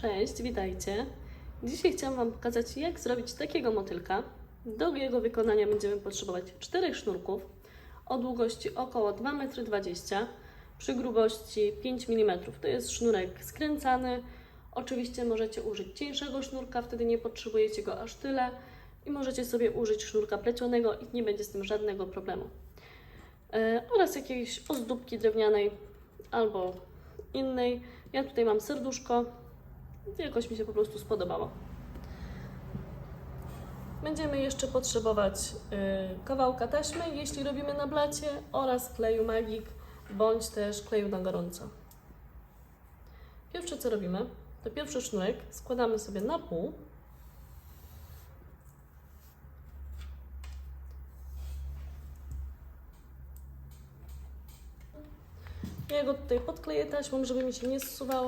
Cześć, witajcie. Dzisiaj chciałam Wam pokazać, jak zrobić takiego motylka. Do jego wykonania będziemy potrzebować czterech sznurków o długości około 2,20 m, przy grubości 5 mm. To jest sznurek skręcany. Oczywiście możecie użyć cieńszego sznurka, wtedy nie potrzebujecie go aż tyle. I możecie sobie użyć sznurka plecionego i nie będzie z tym żadnego problemu. E, oraz jakiejś ozdóbki drewnianej albo innej. Ja tutaj mam serduszko, jakoś mi się po prostu spodobało. Będziemy jeszcze potrzebować y, kawałka taśmy, jeśli robimy na blacie, oraz kleju Magic, bądź też kleju na gorąco. Pierwsze co robimy, to pierwszy sznurek składamy sobie na pół. Ja go tutaj podkleję taśmą, żeby mi się nie zsuwało.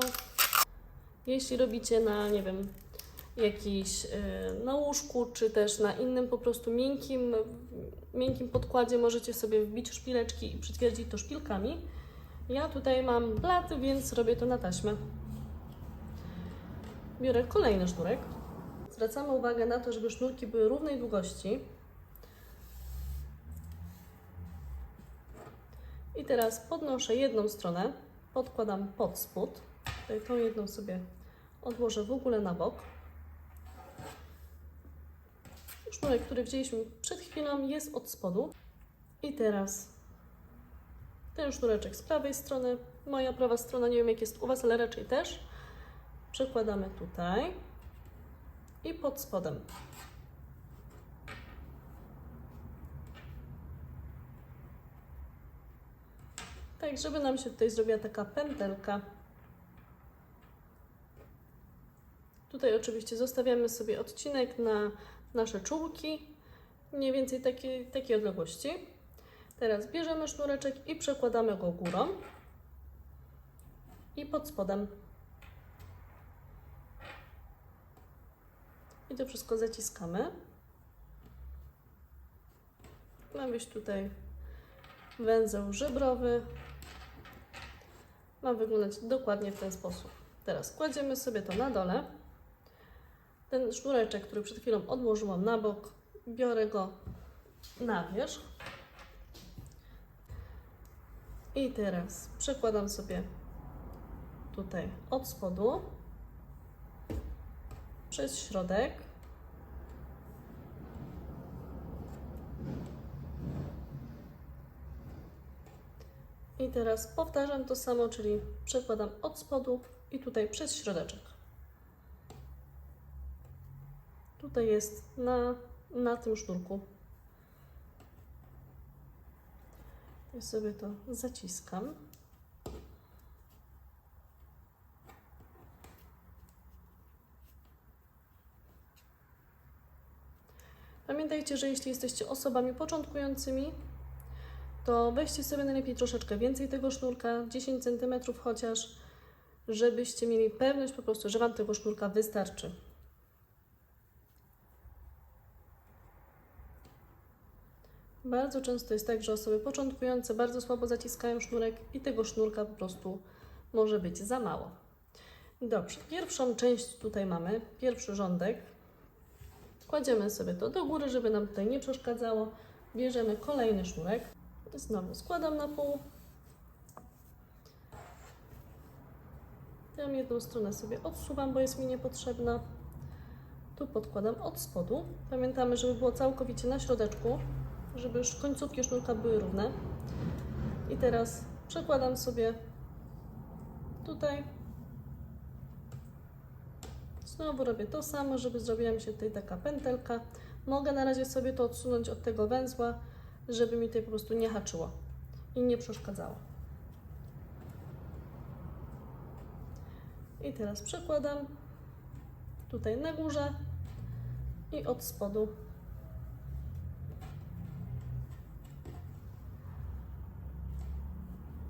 Jeśli robicie na, nie wiem, jakiś y, na łóżku, czy też na innym po prostu miękkim, miękkim podkładzie, możecie sobie wbić szpileczki i przytwierdzić to szpilkami. Ja tutaj mam blat, więc robię to na taśmę. Biorę kolejny sznurek. Zwracamy uwagę na to, żeby sznurki były równej długości. I teraz podnoszę jedną stronę, podkładam pod spód. Tutaj tą jedną sobie odłożę w ogóle na bok. Sznurek, który wzięliśmy przed chwilą, jest od spodu. I teraz ten sznureczek z prawej strony, moja prawa strona, nie wiem jak jest u Was, ale raczej też. Przekładamy tutaj i pod spodem. Tak, żeby nam się tutaj zrobiła taka pętelka. Tutaj oczywiście zostawiamy sobie odcinek na nasze czółki, mniej więcej takiej, takiej odległości. Teraz bierzemy sznureczek i przekładamy go górą i pod spodem. I to wszystko zaciskamy. Ma być tutaj węzeł żebrowy. Ma wyglądać dokładnie w ten sposób. Teraz kładziemy sobie to na dole. Ten sznureczek, który przed chwilą odłożyłam na bok, biorę go na wierzch. I teraz przekładam sobie tutaj od spodu przez środek. I teraz powtarzam to samo, czyli przekładam od spodu i tutaj przez środeczek. Tutaj jest na, na tym sznurku. I sobie to zaciskam. Pamiętajcie, że jeśli jesteście osobami początkującymi, to weźcie sobie najlepiej troszeczkę więcej tego sznurka, 10 cm chociaż, żebyście mieli pewność po prostu, że Wam tego sznurka wystarczy. Bardzo często jest tak, że osoby początkujące bardzo słabo zaciskają sznurek i tego sznurka po prostu może być za mało. Dobrze, pierwszą część tutaj mamy, pierwszy rządek. Kładziemy sobie to do góry, żeby nam tutaj nie przeszkadzało. Bierzemy kolejny sznurek. Znowu składam na pół. Tę jedną stronę sobie odsuwam, bo jest mi niepotrzebna. Tu podkładam od spodu. Pamiętamy, żeby było całkowicie na środeczku, żeby już końcówki sznurka były równe. I teraz przekładam sobie tutaj. Znowu robię to samo, żeby zrobiła mi się tutaj taka pętelka. Mogę na razie sobie to odsunąć od tego węzła, żeby mi tutaj po prostu nie haczyło i nie przeszkadzało. I teraz przekładam tutaj na górze i od spodu.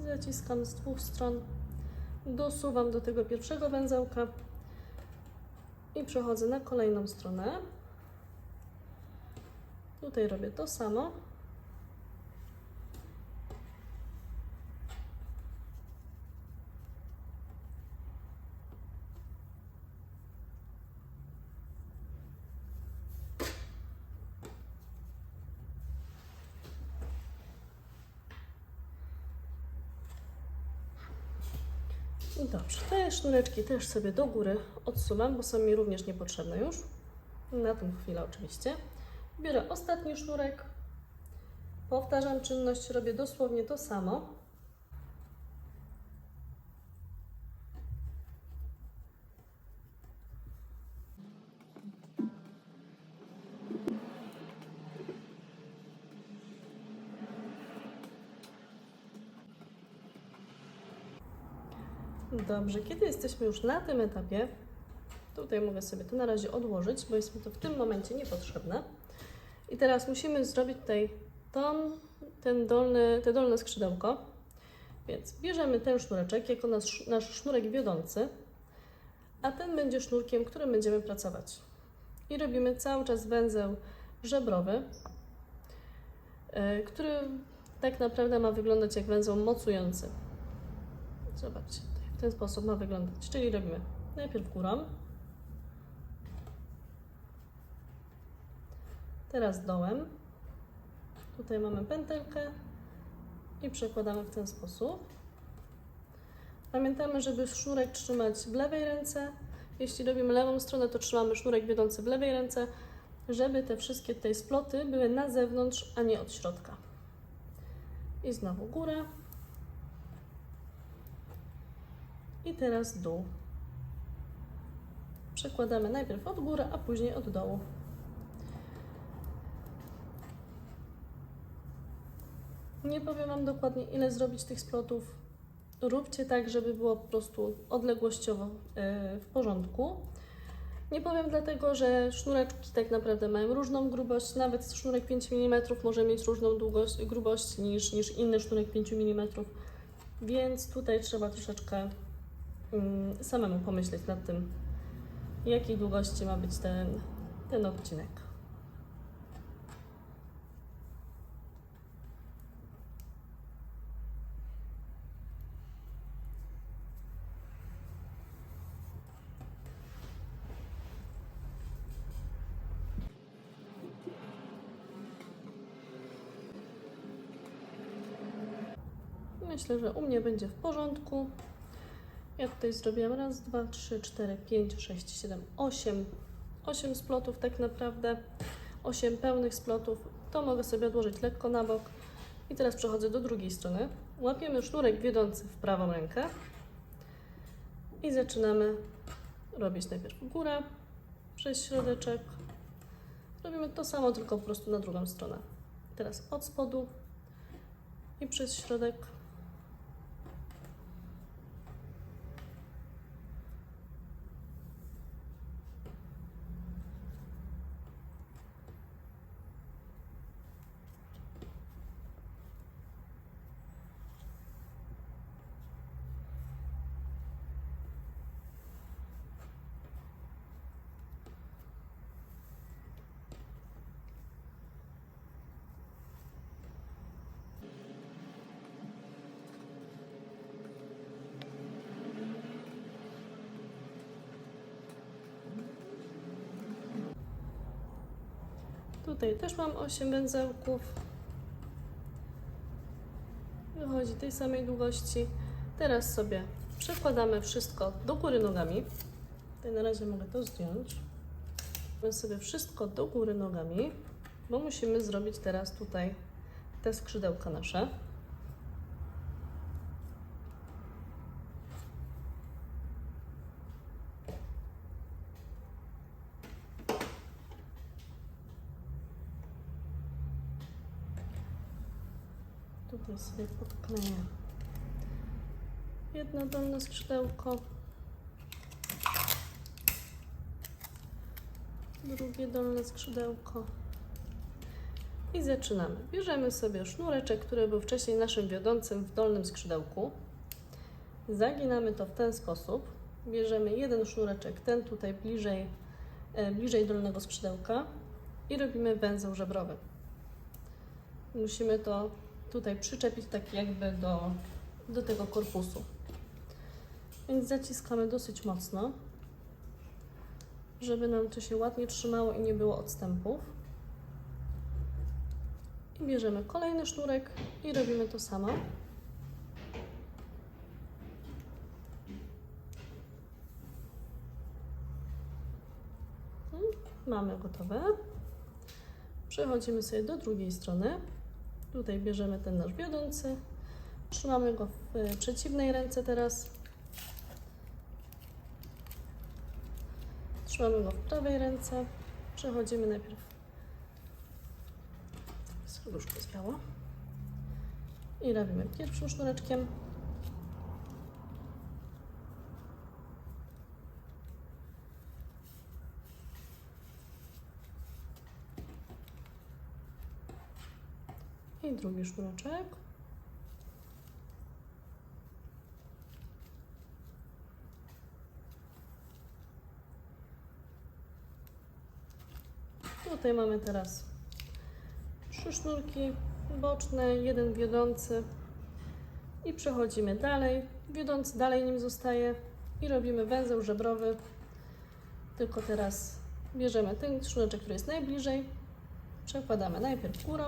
Zaciskam z dwóch stron, dosuwam do tego pierwszego węzełka i przechodzę na kolejną stronę. Tutaj robię to samo. Dobrze, te sznureczki też sobie do góry odsuwam, bo są mi również niepotrzebne już. Na tą chwilę oczywiście. Biorę ostatni sznurek, powtarzam czynność, robię dosłownie to samo. Dobrze, kiedy jesteśmy już na tym etapie, tutaj mogę sobie to na razie odłożyć, bo jest mi to w tym momencie niepotrzebne. I teraz musimy zrobić tutaj tą, ten dolny, te dolne skrzydełko. Więc bierzemy ten sznureczek jako nasz, nasz sznurek wiodący, a ten będzie sznurkiem, którym będziemy pracować. I robimy cały czas węzeł żebrowy, yy, który tak naprawdę ma wyglądać jak węzeł mocujący. Zobaczcie, ten sposób ma wyglądać. Czyli robimy najpierw górą, teraz dołem. Tutaj mamy pętelkę i przekładamy w ten sposób. Pamiętamy, żeby sznurek trzymać w lewej ręce. Jeśli robimy lewą stronę, to trzymamy sznurek wiodący w lewej ręce, żeby te wszystkie tutaj sploty były na zewnątrz, a nie od środka. I znowu góra. I teraz dół. Przekładamy najpierw od góry, a później od dołu. Nie powiem Wam dokładnie, ile zrobić tych splotów. Róbcie tak, żeby było po prostu odległościowo yy, w porządku. Nie powiem dlatego, że sznureczki tak naprawdę mają różną grubość. Nawet sznurek 5 mm może mieć różną długość, grubość niż, niż inny sznurek 5 mm. Więc tutaj trzeba troszeczkę samemu pomyśleć nad tym, jakiej długości ma być ten, ten odcinek. Myślę, że u mnie będzie w porządku. Ja tutaj zrobiłam raz, dwa, trzy, cztery, pięć, sześć, siedem, osiem. Osiem splotów tak naprawdę. Osiem pełnych splotów. To mogę sobie odłożyć lekko na bok. I teraz przechodzę do drugiej strony. Łapiemy sznurek wiodący w prawą rękę. I zaczynamy robić najpierw górę przez środeczek. Robimy to samo, tylko po prostu na drugą stronę. Teraz od spodu i przez środek. Tutaj też mam 8 węzełków. Wychodzi tej samej długości. Teraz sobie przekładamy wszystko do góry nogami. Tutaj na razie mogę to zdjąć. Robimy sobie wszystko do góry nogami, bo musimy zrobić teraz tutaj te skrzydełka nasze. Tutaj sobie podkleję jedno dolne skrzydełko, drugie dolne skrzydełko i zaczynamy. Bierzemy sobie sznureczek, który był wcześniej naszym wiodącym w dolnym skrzydełku. Zaginamy to w ten sposób. Bierzemy jeden sznureczek, ten tutaj bliżej, e, bliżej dolnego skrzydełka i robimy węzeł żebrowy. Musimy to tutaj przyczepić tak jakby do, do tego korpusu. Więc zaciskamy dosyć mocno, żeby nam to się ładnie trzymało i nie było odstępów. I bierzemy kolejny sznurek i robimy to samo. Mm, mamy gotowe. Przechodzimy sobie do drugiej strony. Tutaj bierzemy ten nasz wiodący. Trzymamy go w e, przeciwnej ręce teraz. Trzymamy go w prawej ręce. Przechodzimy najpierw. Serduszko zwiało. I robimy pierwszym sznureczkiem. Drugi sznureczek. Tutaj mamy teraz trzy sznurki boczne, jeden wiodący i przechodzimy dalej. Wiodący dalej nim zostaje i robimy węzeł żebrowy. Tylko teraz bierzemy ten sznureczek, który jest najbliżej, przekładamy najpierw górą.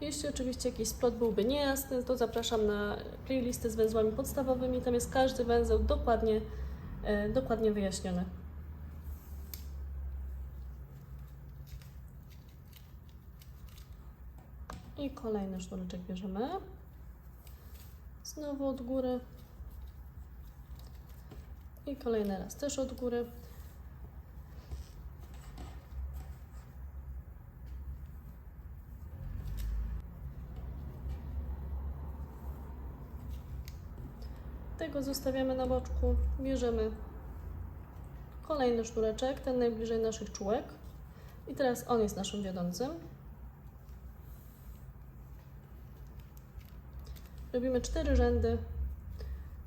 Jeśli oczywiście jakiś splot byłby niejasny, to zapraszam na playlistę z węzłami podstawowymi. Tam jest każdy węzeł dokładnie, e, dokładnie wyjaśniony. I kolejny sznureczek bierzemy. Znowu od góry. I kolejny raz też od góry. Tego zostawiamy na boczku. Bierzemy kolejny sznureczek, ten najbliżej naszych czułek. I teraz on jest naszym wiodącym. Robimy cztery rzędy,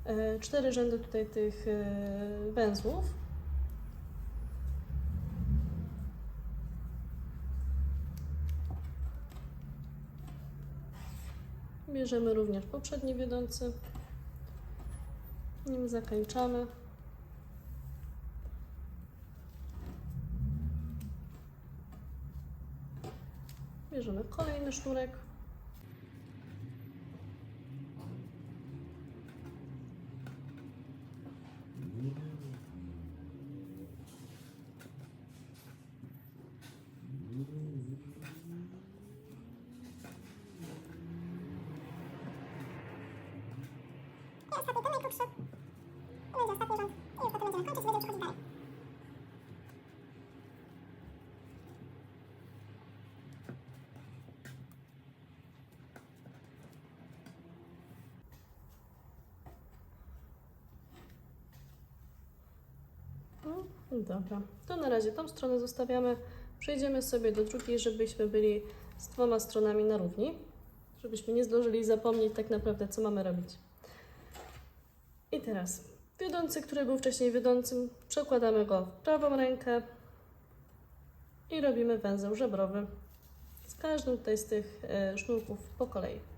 e, cztery rzędy tutaj tych e, węzłów. Bierzemy również poprzedni wiodący, nim zakończamy. Bierzemy kolejny sznurek. I ostatni, ten najkrótszy. To będzie ostatni rząd. I już potem będziemy kończyć, będziemy przechodzić dalej. No, dobra, to na razie tą stronę zostawiamy. Przejdziemy sobie do drugiej, żebyśmy byli z dwoma stronami na równi, żebyśmy nie zdążyli zapomnieć tak naprawdę, co mamy robić. I teraz wiodący, który był wcześniej wiodącym, przekładamy go w prawą rękę i robimy węzeł żebrowy z każdym tutaj z tych e, sznurków po kolei.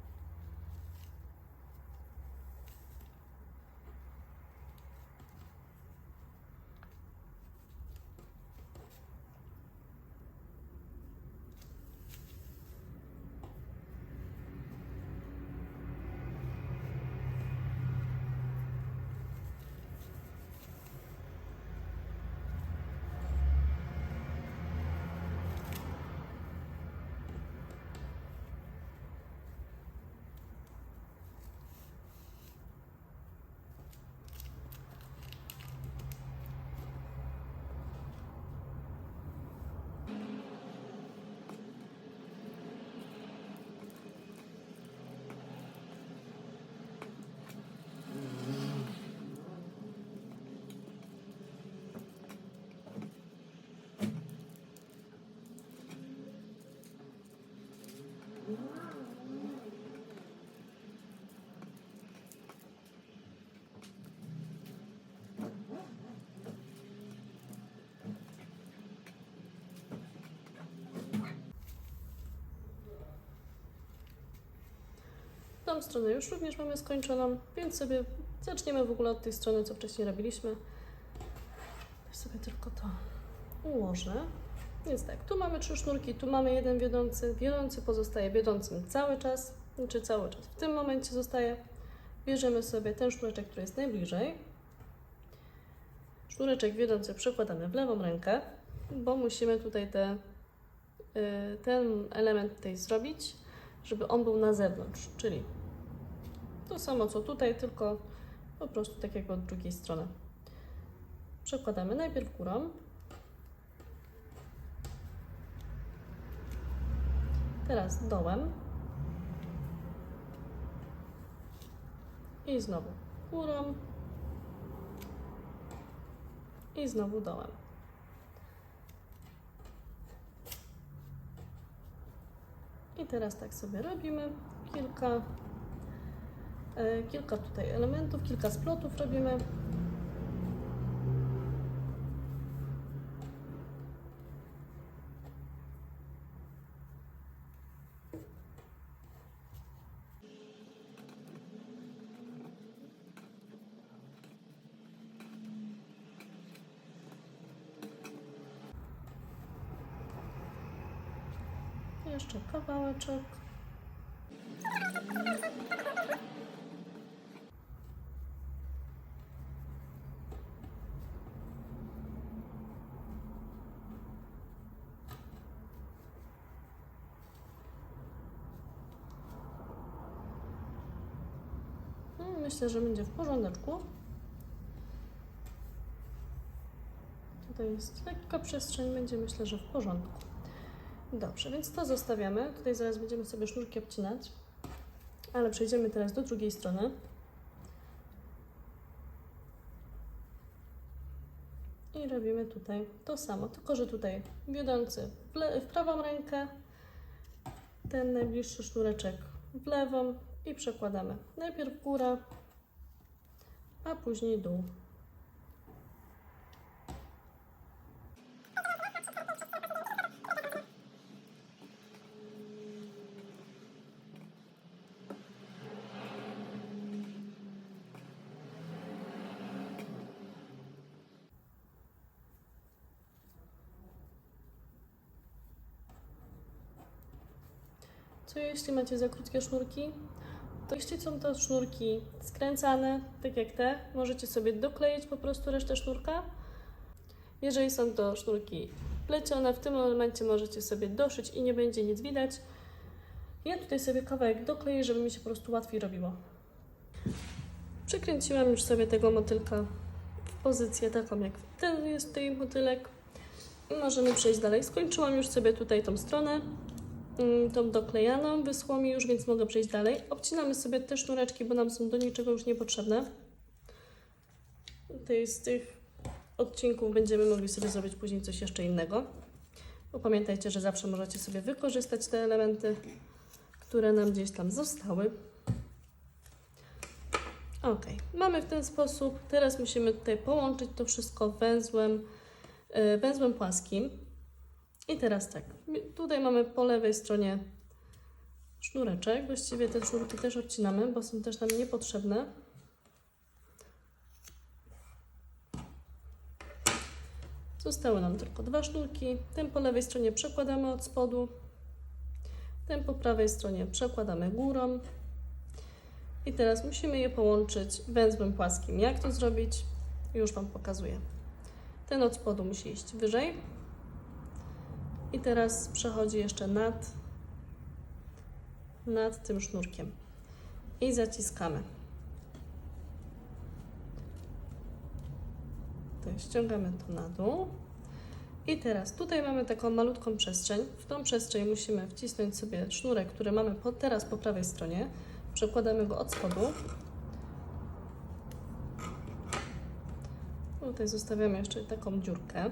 Tą stronę już również mamy skończoną, więc sobie zaczniemy w ogóle od tej strony, co wcześniej robiliśmy. Sobie tylko to ułożę. Więc tak, tu mamy trzy sznurki, tu mamy jeden wiodący. Wiodący pozostaje wiodącym cały czas, czy cały czas. W tym momencie zostaje. Bierzemy sobie ten sznureczek, który jest najbliżej. Sznureczek wiodący przekładamy w lewą rękę, bo musimy tutaj te, y, ten element tutaj zrobić, żeby on był na zewnątrz, czyli to samo co tutaj, tylko po prostu tak jakby od drugiej strony. Przekładamy najpierw górą, teraz dołem. I znowu górą. I znowu dołem. I teraz tak sobie robimy. Kilka, kilka tutaj elementów, kilka splotów robimy. Jeszcze kawałeczek. No, Myślę, że będzie w porządeczku. Tutaj jest lekka przestrzeń, będzie myślę, że w porządku. Dobrze, więc to zostawiamy. Tutaj zaraz będziemy sobie sznurki obcinać, ale przejdziemy teraz do drugiej strony. I robimy tutaj to samo, tylko że tutaj wiodący w, w prawą rękę, ten najbliższy sznureczek w lewą i przekładamy najpierw góra, a później dół. Co jeśli macie za krótkie sznurki? To jeśli są to sznurki skręcane, tak jak te, możecie sobie dokleić po prostu resztę sznurka. Jeżeli są to sznurki plecione, w tym momencie możecie sobie doszyć i nie będzie nic widać. Ja tutaj sobie kawałek dokleję, żeby mi się po prostu łatwiej robiło. Przykręciłam już sobie tego motylka w pozycję taką jak ten jest tutaj motylek. I możemy przejść dalej. Skończyłam już sobie tutaj tą stronę tą doklejaną, wyschło mi już, więc mogę przejść dalej. Obcinamy sobie te sznureczki, bo nam są do niczego już niepotrzebne. Tutaj z tych odcinków będziemy mogli sobie zrobić później coś jeszcze innego. Bo pamiętajcie, że zawsze możecie sobie wykorzystać te elementy, które nam gdzieś tam zostały. Ok, mamy w ten sposób. Teraz musimy tutaj połączyć to wszystko węzłem, yy, węzłem płaskim. I teraz tak, tutaj mamy po lewej stronie sznureczek. Właściwie te sznurki też odcinamy, bo są też nam niepotrzebne. Zostały nam tylko dwa sznurki. Ten po lewej stronie przekładamy od spodu. Ten po prawej stronie przekładamy górą. I teraz musimy je połączyć węzłem płaskim. Jak to zrobić? Już Wam pokazuję. Ten od spodu musi iść wyżej. I teraz przechodzi jeszcze nad, nad tym sznurkiem. I zaciskamy. Ściągamy to na dół. I teraz tutaj mamy taką malutką przestrzeń. W tą przestrzeń musimy wcisnąć sobie sznurek, który mamy po, teraz po prawej stronie. Przekładamy go od spodu. Tutaj zostawiamy jeszcze taką dziurkę.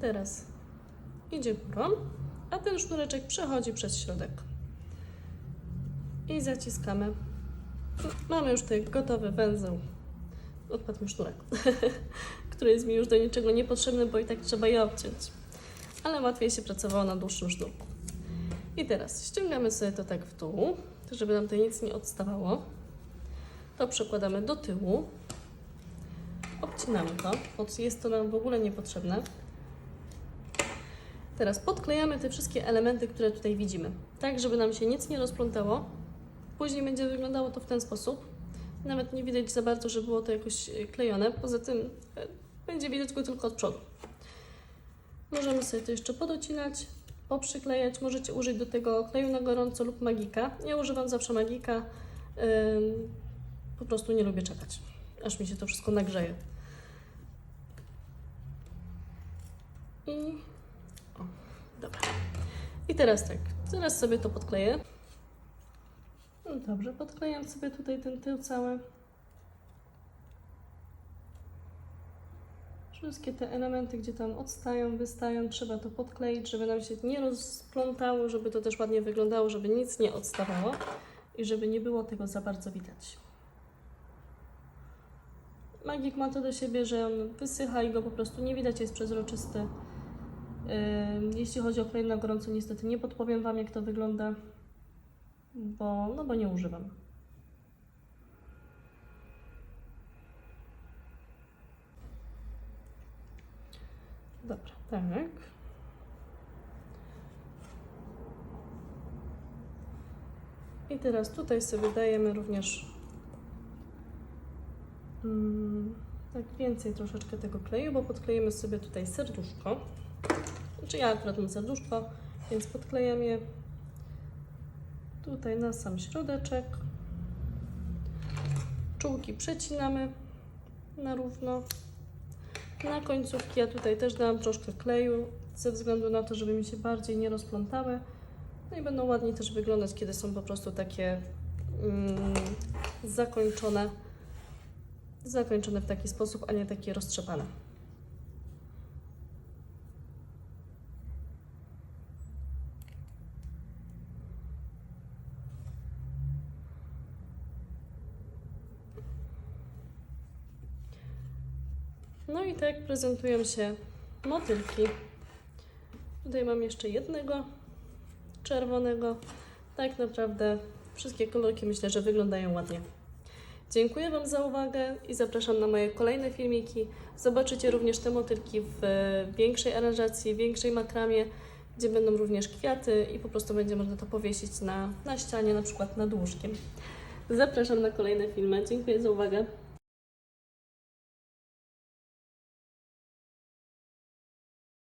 Teraz idzie górą, a ten sznureczek przechodzi przez środek. I zaciskamy. Mamy już tutaj gotowy węzeł. Odpadł mi sznurek, który jest mi już do niczego niepotrzebny, bo i tak trzeba je obciąć. Ale łatwiej się pracowało na dłuższym sznurku. I teraz ściągamy sobie to tak w dół, żeby nam tutaj nic nie odstawało. To przekładamy do tyłu. Obcinamy to, bo jest to nam w ogóle niepotrzebne. Teraz podklejamy te wszystkie elementy, które tutaj widzimy, tak żeby nam się nic nie rozplątało. Później będzie wyglądało to w ten sposób. Nawet nie widać za bardzo, że było to jakoś e, klejone. Poza tym e, będzie widać go tylko od przodu. Możemy sobie to jeszcze podocinać, poprzyklejać. Możecie użyć do tego kleju na gorąco lub magika. Ja używam zawsze magika. Po prostu nie lubię czekać, aż mi się to wszystko nagrzeje. I dobra. I teraz tak, teraz sobie to podkleję. No dobrze, podklejam sobie tutaj ten tył cały. Wszystkie te elementy, gdzie tam odstają, wystają, trzeba to podkleić, żeby nam się nie rozplątało, żeby to też ładnie wyglądało, żeby nic nie odstawało i żeby nie było tego za bardzo widać. Magik ma to do siebie, że on wysycha i go po prostu nie widać, jest przezroczysty. Jeśli chodzi o klej na gorąco, niestety nie podpowiem Wam, jak to wygląda, bo, no bo nie używam. Dobra, tak. I teraz tutaj sobie dajemy również mm, tak więcej troszeczkę tego kleju, bo podklejemy sobie tutaj serduszko. Znaczy ja akurat mam serduszko, więc podklejam je tutaj na sam środeczek. Czułki przecinamy na równo. Na końcówki ja tutaj też dałam troszkę kleju, ze względu na to, żeby mi się bardziej nie rozplątały. No i będą ładniej też wyglądać, kiedy są po prostu takie mm, zakończone, zakończone w taki sposób, a nie takie roztrzepane. No i tak prezentują się motylki. Tutaj mam jeszcze jednego czerwonego. Tak naprawdę wszystkie kolorki myślę, że wyglądają ładnie. Dziękuję Wam za uwagę i zapraszam na moje kolejne filmiki. Zobaczycie również te motylki w większej aranżacji, większej makramie, gdzie będą również kwiaty i po prostu będzie można to powiesić na, na ścianie, na przykład nad łóżkiem. Zapraszam na kolejne filmy. Dziękuję za uwagę.